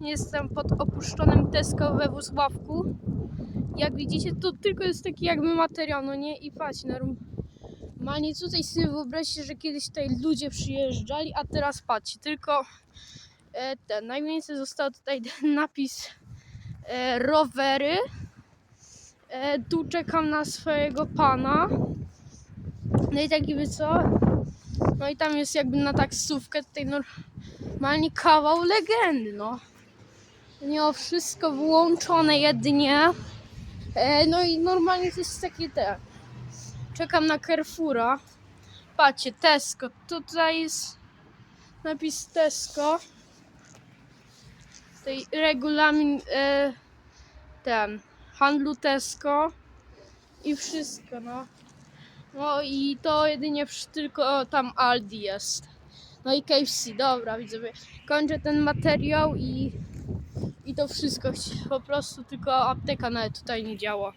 Jestem pod opuszczonym Tesco we Włocławku. Jak widzicie, to tylko jest taki jakby materiał, no nie? I patrz, normalnie tutaj sobie wyobraźcie, że kiedyś tutaj ludzie przyjeżdżali, a teraz patrzcie, tylko e, ten, najwięcej został tutaj ten napis e, rowery. E, tu czekam na swojego pana. No i tak jakby co? No i tam jest jakby na taksówkę tutaj normalnie kawał legendy, no. Nie o wszystko włączone jedynie. E, no i normalnie to jest takie te. Czekam na Carrefoura. Patrzcie, Tesco. Tutaj jest napis Tesco. Tutaj regulamin e, ten handlu Tesco i wszystko, no. No i to jedynie tylko tam Aldi jest. No i KFC, dobra widzowie. Kończę ten materiał i to wszystko. Po prostu tylko apteka nawet tutaj nie działa.